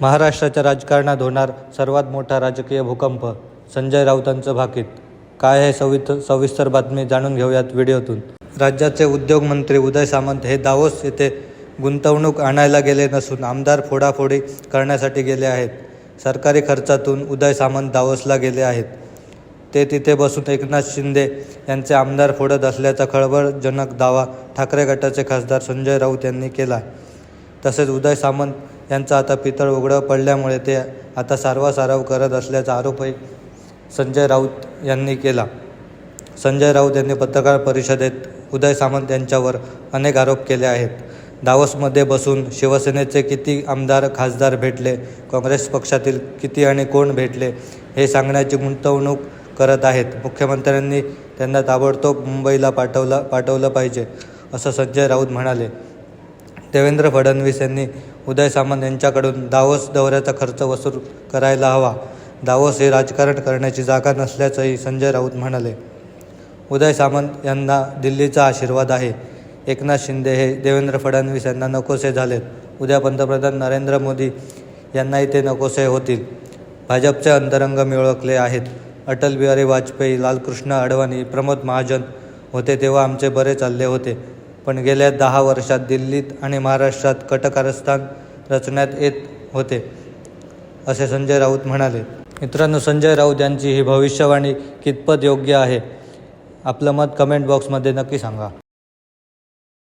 महाराष्ट्राच्या राजकारणात होणार सर्वात मोठा राजकीय भूकंप संजय राऊतांचं भाकीत. काय हे सवित सविस्तर बातमी जाणून घेऊयात व्हिडिओतून. राज्याचे उद्योगमंत्री उदय सामंत हे दावोस येथे गुंतवणूक आणायला गेले नसून आमदार फोडाफोडी करण्यासाठी गेले आहेत. सरकारी खर्चातून उदय सामंत दावोसला गेले आहेत. ते तिथे बसून एकनाथ शिंदे यांचे आमदार फोडत असल्याचा खळबळजनक दावा ठाकरे गटाचे खासदार संजय राऊत यांनी केला. तसेच उदय सामंत यांचा आता पितळ उघडं पडल्यामुळे ते आता सारवासारव करत असल्याचा आरोपही संजय राऊत यांनी केला. संजय राऊत यांनी पत्रकार परिषदेत उदय सामंत यांच्यावर अनेक आरोप केले आहेत. दावसमध्ये बसून शिवसेनेचे किती आमदार खासदार भेटले काँग्रेस पक्षातील किती आणि कोण भेटले हे सांगण्याची गुंतवणूक करत आहेत. मुख्यमंत्र्यांनी त्यांना ताबडतोब मुंबईला पाठवलं पाठवलं पाहिजे असं संजय राऊत म्हणाले. देवेंद्र फडणवीस यांनी उदय सामंत यांच्याकडून दावोस दौऱ्याचा खर्च वसूल करायला हवा. दावोस हे राजकारण करण्याची जागा नसल्याचंही संजय राऊत म्हणाले. उदय सामंत यांना दिल्लीचा आशीर्वाद आहे. एकनाथ शिंदे हे देवेंद्र फडणवीस यांना नकोसे झालेत. उद्या पंतप्रधान नरेंद्र मोदी यांनाही ते नकोसे होतील. भाजपचे अंतरंग मिळवले आहेत. अटल बिहारी वाजपेयी लालकृष्ण अडवाणी प्रमोद महाजन होते तेव्हा आमचे बरे चालले होते. पण गेल्या दहा वर्षात दिल्लीत आणि महाराष्ट्रात कटकारस्थान रचण्यात येत होते असे संजय राऊत म्हणाले. मित्रांनो संजय राऊत यांची ही भविष्यवाणी कितपत योग्य आहे? आपलं मत कमेंट बॉक्समध्ये नक्की सांगा.